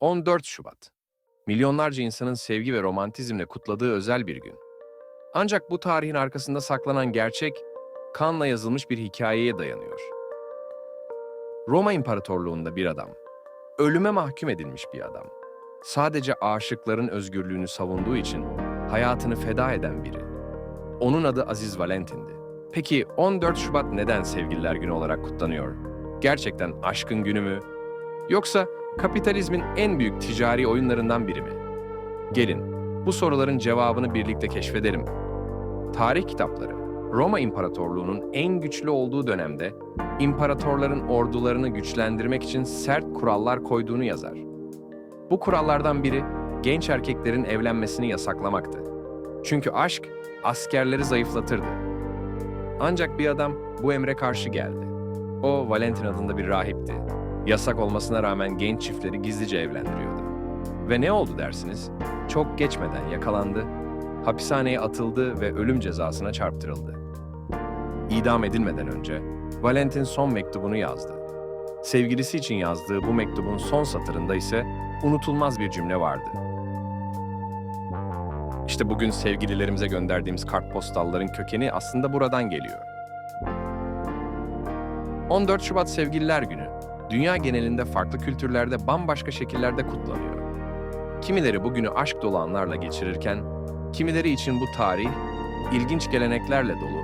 14 Şubat. Milyonlarca insanın sevgi ve romantizmle kutladığı özel bir gün. Ancak bu tarihin arkasında saklanan gerçek, kanla yazılmış bir hikayeye dayanıyor. Roma İmparatorluğu'nda bir adam, ölüme mahkum edilmiş bir adam. Sadece aşıkların özgürlüğünü savunduğu için hayatını feda eden biri. Onun adı Aziz Valentin'di. Peki 14 Şubat neden Sevgililer Günü olarak kutlanıyor? Gerçekten aşkın günü mü? Yoksa kapitalizmin en büyük ticari oyunlarından biri mi? Gelin, bu soruların cevabını birlikte keşfedelim. Tarih kitapları, Roma İmparatorluğu'nun en güçlü olduğu dönemde imparatorların ordularını güçlendirmek için sert kurallar koyduğunu yazar. Bu kurallardan biri genç erkeklerin evlenmesini yasaklamaktı. Çünkü aşk askerleri zayıflatırdı. Ancak bir adam bu emre karşı geldi. O Valentin adında bir rahipti. Yasak olmasına rağmen genç çiftleri gizlice evlendiriyordu. Ve ne oldu dersiniz? Çok geçmeden yakalandı, hapishaneye atıldı ve ölüm cezasına çarptırıldı. İdam edilmeden önce Valentin son mektubunu yazdı. Sevgilisi için yazdığı bu mektubun son satırında ise unutulmaz bir cümle vardı. İşte bugün sevgililerimize gönderdiğimiz kartpostalların kökeni aslında buradan geliyor. 14 Şubat Sevgililer Günü, dünya genelinde farklı kültürlerde bambaşka şekillerde kutlanıyor. Kimileri bugünü aşk dolu anlarla geçirirken, kimileri için bu tarih ilginç geleneklerle dolu.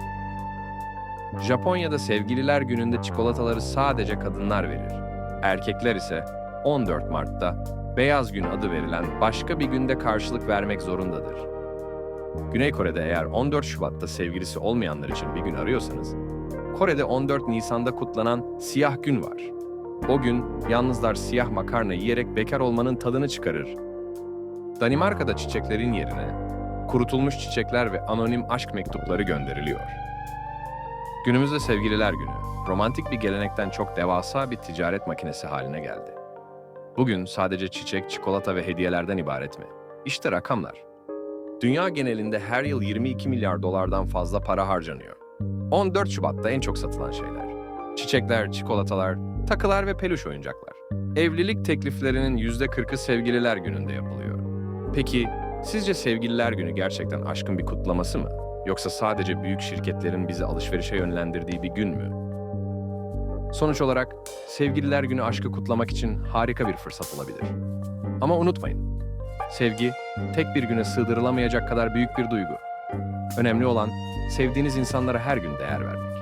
Japonya'da Sevgililer Günü'nde çikolataları sadece kadınlar verir. Erkekler ise 14 Mart'ta Beyaz Gün adı verilen başka bir günde karşılık vermek zorundadır. Güney Kore'de eğer 14 Şubat'ta sevgilisi olmayanlar için bir gün arıyorsanız, Kore'de 14 Nisan'da kutlanan Siyah Gün var. O gün yalnızlar siyah makarna yiyerek bekar olmanın tadını çıkarır. Danimarka'da çiçeklerin yerine kurutulmuş çiçekler ve anonim aşk mektupları gönderiliyor. Günümüzde Sevgililer Günü, romantik bir gelenekten çok devasa bir ticaret makinesi haline geldi. Bugün sadece çiçek, çikolata ve hediyelerden ibaret mi? İşte rakamlar. Dünya genelinde her yıl 22 milyar dolardan fazla para harcanıyor. 14 Şubat'ta en çok satılan şeyler. Çiçekler, çikolatalar, takılar ve peluş oyuncaklar. Evlilik tekliflerinin %40'ı Sevgililer Günü'nde yapılıyor. Peki sizce Sevgililer Günü gerçekten aşkın bir kutlaması mı? Yoksa sadece büyük şirketlerin bizi alışverişe yönlendirdiği bir gün mü? Sonuç olarak Sevgililer Günü aşkı kutlamak için harika bir fırsat olabilir. Ama unutmayın, sevgi tek bir güne sığdırılamayacak kadar büyük bir duygu. Önemli olan sevdiğiniz insanlara her gün değer vermek.